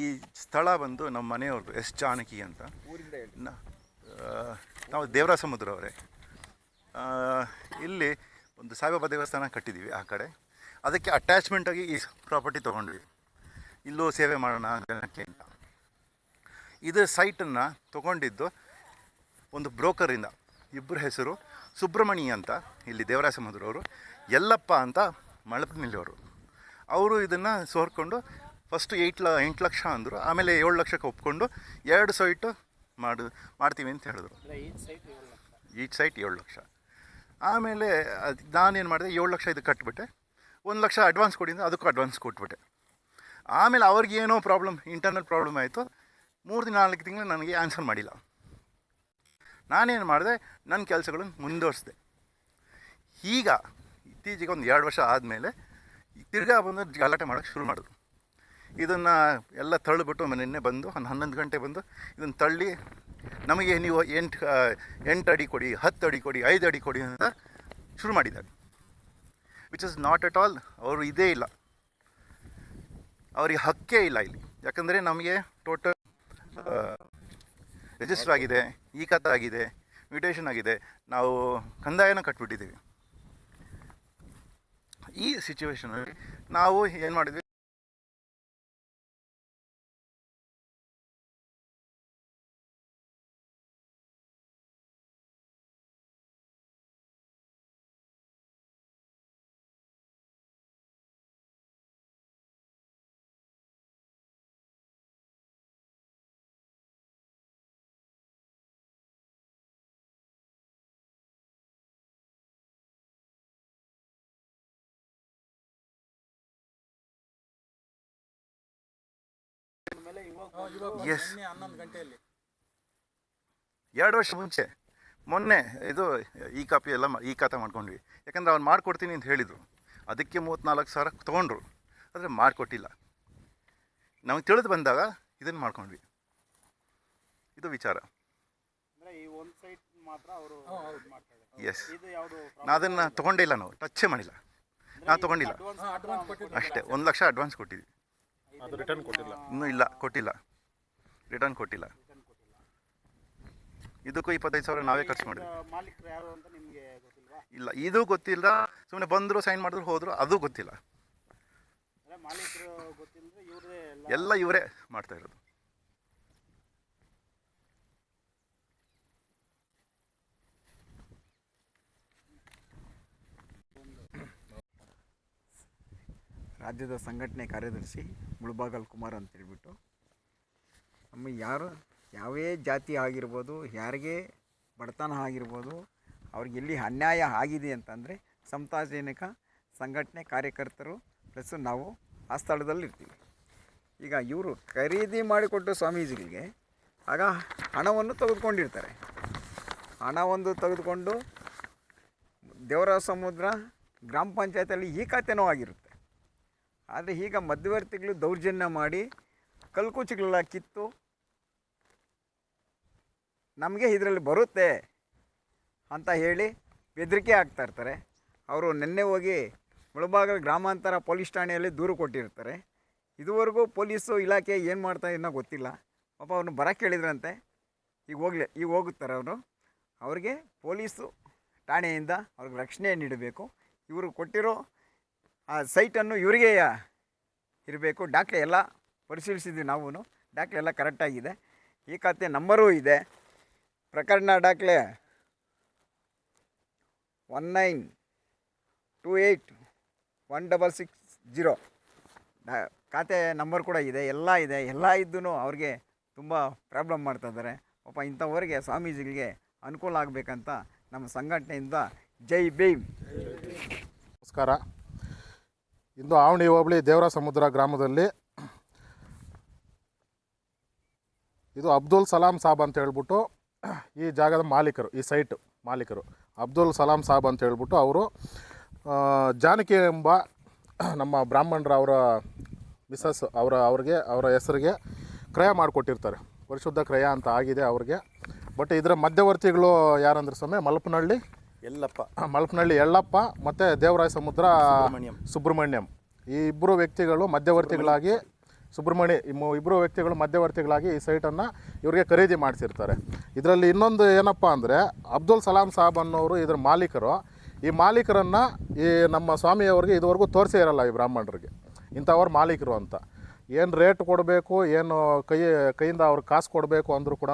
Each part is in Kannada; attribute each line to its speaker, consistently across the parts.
Speaker 1: ಈ ಸ್ಥಳ ಬಂದು ನಮ್ಮ ಮನೆಯವ್ರದ್ದು ಎಸ್ ಜಾನಕಿ ಅಂತ. ನಾವು ದೇವರ ಸಮುದ್ರ ಅವರೇ. ಇಲ್ಲಿ ಒಂದು ಸಾಯಿಬಾಬಾ ದೇವಸ್ಥಾನ ಕಟ್ಟಿದ್ದೀವಿ ಆ ಕಡೆ. ಅದಕ್ಕೆ ಅಟ್ಯಾಚ್ಮೆಂಟ್ ಆಗಿ ಈ ಪ್ರಾಪರ್ಟಿ ತೊಗೊಂಡ್ವಿ. ಇಲ್ಲೂ ಸೇವೆ ಮಾಡೋಣ ಜನಕ್ಕೆ ಅಂತ. ಇದು ಸೈಟನ್ನು ತೊಗೊಂಡಿದ್ದು ಒಂದು ಬ್ರೋಕರಿಂದ ಇಬ್ಬರ ಹೆಸರು ಸುಬ್ರಹ್ಮಣಿ ಅಂತ ಇಲ್ಲಿ ದೇವರಾಯ ಸಮುದ್ರವರು ಯಲ್ಲಪ್ಪ ಅಂತ ಮಳಪನಲ್ಲಿಯವರು ಅವರು ಇದನ್ನು ಸೋರ್ಕೊಂಡು ಫಸ್ಟು ಏಯ್ಟ್ ಲ ಎಂಟು ಲಕ್ಷ ಅಂದರು. ಆಮೇಲೆ ಏಳು ಲಕ್ಷಕ್ಕೆ ಒಪ್ಕೊಂಡು ಎರಡು ಸೈಟು ಮಾಡು ಮಾಡ್ತೀವಿ ಅಂತ ಹೇಳಿದ್ರು. ಈಚ್ ಸೈಟ್ ಏಳು ಲಕ್ಷ. ಆಮೇಲೆ ಅದು ನಾನೇನು ಮಾಡಿದೆ ಏಳು ಲಕ್ಷ ಇದು ಕಟ್ಬಿಟ್ಟೆ. ಒಂದು ಲಕ್ಷ ಅಡ್ವಾನ್ಸ್ ಕೊಡಿಂದ ಅದಕ್ಕೂ ಅಡ್ವಾನ್ಸ್ ಕೊಟ್ಬಿಟ್ಟೆ. ಆಮೇಲೆ ಅವ್ರಿಗೇನೋ ಪ್ರಾಬ್ಲಮ್ ಇಂಟರ್ನಲ್ ಪ್ರಾಬ್ಲಮ್ ಆಯಿತು. ಮೂರು ದಿನ ನಾಲ್ಕು ತಿಂಗಳು ನನಗೆ ಆನ್ಸರ್ ಮಾಡಿಲ್ಲ. ನಾನೇನು ಮಾಡಿದೆ ನನ್ನ ಕೆಲಸಗಳನ್ನು ಮುಂದುವರಿಸಿದೆ. ಈಗ ಇತ್ತೀಚೆಗೆ ಒಂದು ಎರಡು ವರ್ಷ ಆದಮೇಲೆ ತಿರ್ಗಾ ಬಂದು ಗಲಾಟೆ ಮಾಡೋಕ್ಕೆ ಶುರು ಮಾಡಿದ್ರು. ಇದನ್ನು ಎಲ್ಲ ತಳ್ಳಿಬಿಟ್ಟು ನಿನ್ನೆ ಬಂದು ಒಂದು ಹನ್ನೊಂದು ಗಂಟೆ ಬಂದು ಇದನ್ನು ತಳ್ಳಿ ನಮಗೆ ನೀವು ಎಂಟು ಎಂಟು ಅಡಿ ಕೊಡಿ, ಹತ್ತು ಅಡಿ ಕೊಡಿ, ಐದು ಅಡಿ ಕೊಡಿ ಅಂತ ಶುರು ಮಾಡಿದ್ದಾರೆ. Which is not at all ಅವರು ಇದೇ ಇಲ್ಲ. ಅವ್ರಿಗೆ ಹಕ್ಕೇ ಇಲ್ಲ ಇಲ್ಲಿ. ಯಾಕಂದರೆ ನಮಗೆ ಟೋಟಲ್ ರಿಜಿಸ್ಟರ್ ಆಗಿದೆ, ಈ ಕಥ ಆಗಿದೆ ಮ್ಯೂಟೇಷನ್ ಆಗಿದೆ. ನಾವು ಕಂದಾಯನ ಕಟ್ಬಿಟ್ಟಿದ್ದೀವಿ. ಈ ಸಿಚುವೇಶನಲ್ಲಿ ನಾವು ಏನು ಮಾಡಿದ್ವಿ? ಎಸ್
Speaker 2: ಹನ್ನೊಂದು ಗಂಟೆಯಲ್ಲಿ.
Speaker 1: ಎರಡು ವರ್ಷ ಮುಂಚೆ. ಮೊನ್ನೆ ಇದು ಈ ಕಾಪಿ ಎಲ್ಲ ಮಾ- ಈ ಖಾತೆ ಮಾಡ್ಕೊಂಡ್ವಿ. ಯಾಕಂದ್ರೆ ಅವ್ನು ಮಾಡಿಕೊಡ್ತೀನಿ ಅಂತ ಹೇಳಿದರು. ಅದಕ್ಕೆ ಮೂವತ್ತ್ನಾಲ್ಕು ಸಾವಿರ ತೊಗೊಂಡ್ರು. ಆದರೆ ಮಾಡಿಕೊಟ್ಟಿಲ್ಲ. ನಮಗೆ ತಿಳಿದು ಬಂದಾಗ ಇದನ್ನು ಮಾಡ್ಕೊಂಡ್ವಿ. ಇದು ವಿಚಾರ.
Speaker 2: ಅಂದರೆ ಈ ಒಂದು ಸೈಟ್ ಮಾತ್ರ ಅವರು ಮಾಡ್ತಾರೆ.
Speaker 1: ಎಸ್
Speaker 2: ಇದು ಯಾವುದು
Speaker 1: ನಾ ಅದನ್ನು ತೊಗೊಂಡೇ ಇಲ್ಲ ನಾವು. ಟಚ್ಚೇ ಮಾಡಿಲ್ಲ. ನಾ ತೊಗೊಂಡಿಲ್ಲ.
Speaker 2: ಅಡ್ವಾನ್ಸ್
Speaker 1: ಅಷ್ಟೇ ಒಂದು ಲಕ್ಷ ಅಡ್ವಾನ್ಸ್ ಕೊಟ್ಟಿದ್ವಿ.
Speaker 3: ಅದು ರಿಟರ್ನ್ ಕೊಟ್ಟಿಲ್ಲ.
Speaker 1: ಇನ್ನೂ ಇಲ್ಲ ಕೊಟ್ಟಿಲ್ಲ. ರಿಟರ್ನ್ ಕೊಟ್ಟಿಲ್ಲ. ಇದಕ್ಕೂ ಇಪ್ಪತ್ತೈದು ಸಾವಿರ ನಾವೇ ಖರ್ಚು ಮಾಡಿದ್ವಿ.
Speaker 2: ಮಾಲೀಕರು ಯಾರು ಅಂತ ನಿಮಗೆ ಗೊತ್ತಿಲ್ವಾ?
Speaker 1: ಇಲ್ಲ ಇದು ಗೊತ್ತಿಲ್ಲ. ಸುಮ್ಮನೆ ಬಂದರು ಸೈನ್ ಮಾಡಿದ್ರು ಹೋದರು ಅದು ಗೊತ್ತಿಲ್ಲ.
Speaker 2: ಮಾಲೀಕರು ಎಲ್ಲ
Speaker 1: ಎಲ್ಲ ಇವರೇ ಮಾಡ್ತಾ ಇರೋದು.
Speaker 4: ರಾಜ್ಯದ ಸಂಘಟನೆ ಕಾರ್ಯದರ್ಶಿ ಮುಳಬಾಗಲ್ ಕುಮಾರ್ ಅಂತ ಹೇಳ್ಬಿಟ್ಟು. ನಮ್ಮ ಯಾರು, ಯಾವೇ ಜಾತಿ ಆಗಿರ್ಬೋದು, ಯಾರಿಗೆ ಬಡತನ ಆಗಿರ್ಬೋದು, ಅವ್ರಿಗೆ ಎಲ್ಲಿ ಅನ್ಯಾಯ ಆಗಿದೆ ಅಂತಂದರೆ ಸಮತಾಜನಕ ಸಂಘಟನೆ ಕಾರ್ಯಕರ್ತರು ಪ್ಲಸ್ ನಾವು ಆ ಸ್ಥಳದಲ್ಲಿ ಇರ್ತೀವಿ. ಈಗ ಇವರು ಖರೀದಿ ಮಾಡಿಕೊಟ್ಟು ಸ್ವಾಮೀಜಿಗಳಿಗೆ ಆಗ ಹಣವನ್ನು ತೆಗೆದುಕೊಂಡಿರ್ತಾರೆ. ಹಣವನ್ನು ತೆಗೆದುಕೊಂಡು ದೇವರ ಸಮುದ್ರ, ಗ್ರಾಮ ಪಂಚಾಯತಲ್ಲಿ ಈ ಖಾತೆನೂ ಆದರೆ ಈಗ ಮಧ್ಯವರ್ತಿಗಳು ದೌರ್ಜನ್ಯ ಮಾಡಿ ಕಲ್ಕುಚಿಗಳೆಲ್ಲ ಕಿತ್ತು ನಮಗೆ ಇದರಲ್ಲಿ ಬರುತ್ತೆ ಅಂತ ಹೇಳಿ ಬೆದರಿಕೆ ಆಗ್ತಾ ಇರ್ತಾರೆ. ಅವರು ನಿನ್ನೆ ಹೋಗಿ ಮುಳಬಾಗಲ್ ಗ್ರಾಮಾಂತರ ಪೊಲೀಸ್ ಠಾಣೆಯಲ್ಲಿ ದೂರು ಕೊಟ್ಟಿರ್ತಾರೆ. ಇದುವರೆಗೂ ಪೊಲೀಸು ಇಲಾಖೆ ಏನು ಮಾಡ್ತಾ ಇನ್ನೂ ಗೊತ್ತಿಲ್ಲ. ಪಾಪ ಅವ್ರನ್ನ ಬರೋಕ್ಕೆ ಹೇಳಿದ್ರಂತೆ. ಈಗ ಹೋಗ್ಲಿ, ಈಗ ಹೋಗುತ್ತಾರೆ ಅವರು. ಅವ್ರಿಗೆ ಪೊಲೀಸು ಠಾಣೆಯಿಂದ ಅವ್ರಿಗೆ ರಕ್ಷಣೆ ನೀಡಬೇಕು. ಇವರು ಕೊಟ್ಟಿರೋ ಆ ಸೈಟನ್ನು ಇವರಿಗೆ ಇರಬೇಕು. ದಾಖಲೆ ಎಲ್ಲ ಪರಿಶೀಲಿಸಿದ್ವಿ ನಾವು ದಾಖಲೆ ಎಲ್ಲ ಕರೆಕ್ಟಾಗಿದೆ ಈ ಖಾತೆ ನಂಬರೂ ಇದೆ. ಪ್ರಕರಣ ದಾಖಲೆ one nine two eight one double six zero ಖಾತೆ ನಂಬರ್ ಕೂಡ ಇದೆ. ಎಲ್ಲ ಇದೆ. ಎಲ್ಲ ಇದ್ದೂ ಅವ್ರಿಗೆ ತುಂಬ ಪ್ರಾಬ್ಲಮ್ ಮಾಡ್ತಾಯಿದ್ದಾರೆ ಪಾಪ ಇಂಥವ್ರಿಗೆ ಸ್ವಾಮೀಜಿಗಳಿಗೆ ಅನುಕೂಲ ಆಗಬೇಕಂತ ನಮ್ಮ ಸಂಘಟನೆಯಿಂದ ಜೈ ಭೀಮ್.
Speaker 3: ನಮಸ್ಕಾರ. ಇಂದು ಆವಣಿ ಹೋಬಳಿ ದೇವರ ಸಮುದ್ರ ಗ್ರಾಮದಲ್ಲಿ ಇದು ಅಬ್ದುಲ್ ಸಲಾಂ ಸಾಬ್ ಅಂತ ಹೇಳ್ಬಿಟ್ಟು ಈ ಜಾಗದ ಮಾಲೀಕರು, ಈ ಸೈಟ್ ಮಾಲೀಕರು. ಅಬ್ದುಲ್ ಸಲಾಂ ಸಾಬ್ ಅಂತ ಹೇಳ್ಬಿಟ್ಟು ಅವರು ಜಾನಕಿ ಎಂಬ ನಮ್ಮ ಬ್ರಾಹ್ಮಣರ ಅವರ ಮಿಸಸ್ ಅವರ, ಅವ್ರಿಗೆ, ಅವರ ಹೆಸರಿಗೆ ಕ್ರಯ ಮಾಡಿಕೊಟ್ಟಿರ್ತಾರೆ. ಪರಿಶುದ್ಧ ಕ್ರಯ ಅಂತ ಆಗಿದೆ ಅವ್ರಿಗೆ. ಬಟ್ ಇದರ ಮಧ್ಯವರ್ತಿಗಳು ಯಾರಂದ್ರೆ ಸಮೇ ಮಲ್ಪನಹಳ್ಳಿ
Speaker 1: ಎಲ್ಲಪ್ಪ.
Speaker 3: ಮಲ್ಪನಹಳ್ಳಿ ಯಳ್ಳಪ್ಪ ಮತ್ತು ದೇವರಾಯ ಸಮುದ್ರ
Speaker 1: ಸುಬ್ರಹ್ಮಣ್ಯಂ.
Speaker 3: ಸುಬ್ರಹ್ಮಣ್ಯಂ. ಈ ಇಬ್ಬರು ವ್ಯಕ್ತಿಗಳು ಮಧ್ಯವರ್ತಿಗಳಾಗಿ ಸುಬ್ರಹ್ಮಣಿ ಇಬ್ಬರು ವ್ಯಕ್ತಿಗಳು ಮಧ್ಯವರ್ತಿಗಳಾಗಿ ಈ ಸೈಟನ್ನು ಇವರಿಗೆ ಖರೀದಿ ಮಾಡಿಸಿರ್ತಾರೆ. ಇದರಲ್ಲಿ ಇನ್ನೊಂದು ಏನಪ್ಪ ಅಂದರೆ ಅಬ್ದುಲ್ ಸಲಾಂ ಸಾಬ್ ಅನ್ನೋರು ಇದರ ಮಾಲೀಕರು. ಈ ಮಾಲೀಕರನ್ನು ಈ ನಮ್ಮ ಸ್ವಾಮಿಯವ್ರಿಗೆ ಇದುವರೆಗೂ ತೋರಿಸೇ ಇರಲ್ಲ ಈ ಬ್ರಾಹ್ಮಣರಿಗೆ. ಇಂಥವ್ರ ಮಾಲೀಕರು ಅಂತ. ಏನು ರೇಟ್ ಕೊಡಬೇಕು ಏನು ಕೈ ಕೈಯಿಂದ ಅವ್ರಿಗೆ ಕಾಸು ಕೊಡಬೇಕು ಅಂದರೂ ಕೂಡ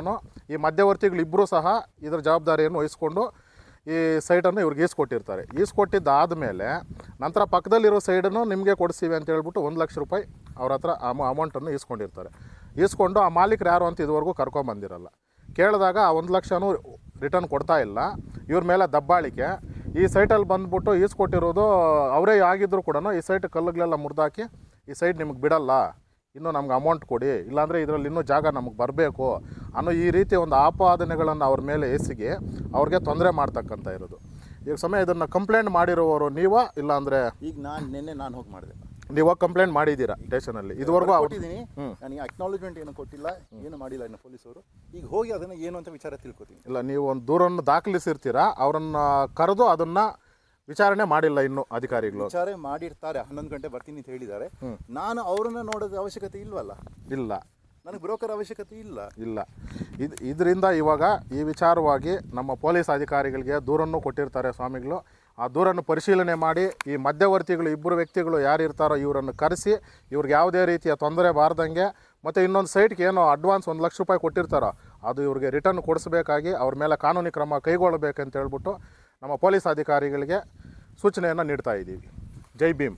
Speaker 3: ಈ ಮಧ್ಯವರ್ತಿಗಳಿಬ್ಬರೂ ಸಹ ಇದರ ಜವಾಬ್ದಾರಿಯನ್ನು ವಹಿಸ್ಕೊಂಡು ಈ ಸೈಟನ್ನು ಇವ್ರಿಗೆ ಈಸ್ಕೊಟ್ಟಿರ್ತಾರೆ ಈಸ್ಕೊಟ್ಟಿದ್ದಾದಮೇಲೆ ನಂತರ ಪಕ್ಕದಲ್ಲಿರೋ ಸೈಡನ್ನು ನಿಮಗೆ ಕೊಡಿಸ್ತೀವಿ ಅಂತ ಹೇಳ್ಬಿಟ್ಟು ಒಂದು ಲಕ್ಷ ರೂಪಾಯಿ ಅವ್ರ ಹತ್ರ ಅಮ ಅಮೌಂಟನ್ನು ಈಸ್ಕೊಂಡಿರ್ತಾರೆ. ಈಸ್ಕೊಂಡು ಆ ಮಾಲೀಕರು ಯಾರು ಅಂತ ಇದುವರೆಗೂ ಕರ್ಕೊಂಬಂದಿರಲ್ಲ ಕೇಳಿದಾಗ ಆ ಒಂದು ಲಕ್ಷನೂ ರಿಟರ್ನ್ ಕೊಡ್ತಾ ಇಲ್ಲ. ಇವ್ರ ಮೇಲೆ ದಬ್ಬಾಳಿಕೆ. ಈ ಸೈಟಲ್ಲಿ ಬಂದ್ಬಿಟ್ಟು ಈಸ್ಕೊಟ್ಟಿರೋದು ಅವರೇ ಆಗಿದ್ದರೂ ಕೂಡ ಈ ಸೈಟ್ ಕಲ್ಲುಗಳೆಲ್ಲ ಮುರಿದಾಕಿ ಈ ಸೈಟ್ ನಿಮಗೆ ಬಿಡಲ್ಲ. ಇನ್ನೂ ನಮ್ಗೆ ಅಮೌಂಟ್ ಕೊಡಿ. ಇಲ್ಲಾಂದರೆ ಇದರಲ್ಲಿ ಇನ್ನೂ ಜಾಗ ನಮಗೆ ಬರಬೇಕು. ಅನ್ನೋ ಈ ರೀತಿ ಒಂದು ಆಪಾದನೆಗಳನ್ನು ಅವ್ರ ಮೇಲೆ ಎಸಿಗೆ ಅವ್ರಿಗೆ ತೊಂದರೆ ಮಾಡ್ತಕ್ಕಂಥ ಇರೋದು. ಈಗ ಸಮಯ ಇದನ್ನು ಕಂಪ್ಲೇಂಟ್ ಮಾಡಿರೋರು ನೀವಾ? ಇಲ್ಲಾಂದರೆ
Speaker 1: ಈಗ ನಾನು ನಿನ್ನೆ ನಾನು ಹೋಗಿ ಮಾಡಿದೆ.
Speaker 3: ನೀವು ಕಂಪ್ಲೇಂಟ್ ಮಾಡಿದ್ದೀರಾ ಸ್ಟೇಷನಲ್ಲಿ ಇದುವರೆಗೂ
Speaker 1: ಕೊಟ್ಟಿದ್ದೀನಿ. ನನಗೆ ಅಕ್ನಾಲಜ್ಮೆಂಟ್ ಏನು ಕೊಟ್ಟಿಲ್ಲ. ಏನು ಮಾಡಿಲ್ಲ ಇನ್ನು ಪೊಲೀಸರು ಈಗ ಹೋಗಿ ಅದನ್ನು ಏನು ಅಂತ ವಿಚಾರ ತಿಳ್ಕೊತೀನಿ.
Speaker 3: ಇಲ್ಲ ನೀವು ಒಂದು ದೂರನ್ನು ದಾಖಲಿಸಿರ್ತೀರಾ? ಅವರನ್ನು ಕರೆದು ಅದನ್ನು ವಿಚಾರಣೆ ಮಾಡಿಲ್ಲ ಇನ್ನು ಅಧಿಕಾರಿಗಳು.
Speaker 1: ವಿಚಾರಣೆ ಮಾಡಿರ್ತಾರೆ ಹನ್ನೊಂದು ಗಂಟೆ ಬರ್ತೀನಿ ಅಂತ ಹೇಳಿದ್ದಾರೆ. ನಾನು ಅವರನ್ನ ನೋಡೋದು ಅವಶ್ಯಕತೆ ಇಲ್ವಲ್ಲ?
Speaker 3: ಇಲ್ಲ.
Speaker 1: ನನಗೆ ಬ್ರೋಕರ್ ಅವಶ್ಯಕತೆ ಇಲ್ಲ.
Speaker 3: ಇಲ್ಲ. ಇದು ಇದರಿಂದ ಇವಾಗ ಈ ವಿಚಾರವಾಗಿ ನಮ್ಮ ಪೊಲೀಸ್ ಅಧಿಕಾರಿಗಳಿಗೆ ದೂರನ್ನು ಕೊಟ್ಟಿರ್ತಾರೆ ಸ್ವಾಮಿಗಳು. ಆ ದೂರನ್ನು ಪರಿಶೀಲನೆ ಮಾಡಿ ಈ ಮಧ್ಯವರ್ತಿಗಳು ಇಬ್ಬರು ವ್ಯಕ್ತಿಗಳು ಯಾರು ಇರ್ತಾರೋ ಇವರನ್ನು ಕರೆಸಿ ಇವ್ರಿಗೆ ಯಾವುದೇ ರೀತಿಯ ತೊಂದರೆ ಬಾರ್ದಂಗೆ ಮತ್ತು ಇನ್ನೊಂದು ಸೈಟ್ಗೆ ಏನೋ ಅಡ್ವಾನ್ಸ್ ಒಂದು ಲಕ್ಷ ರೂಪಾಯಿ ಕೊಟ್ಟಿರ್ತಾರೋ ಅದು ಇವ್ರಿಗೆ ರಿಟರ್ನ್ ಕೊಡಿಸ್ಬೇಕಾಗಿ ಅವ್ರ ಮೇಲೆ ಕಾನೂನು ಕ್ರಮ ಕೈಗೊಳ್ಳಬೇಕಂತ ಹೇಳ್ಬಿಟ್ಟು ನಮ್ಮ ಪೊಲೀಸ್ ಅಧಿಕಾರಿಗಳಿಗೆ ಸೂಚನೆಯನ್ನು ನೀಡ್ತಾ ಇದ್ದೀವಿ. ಜೈ ಭೀಮ್.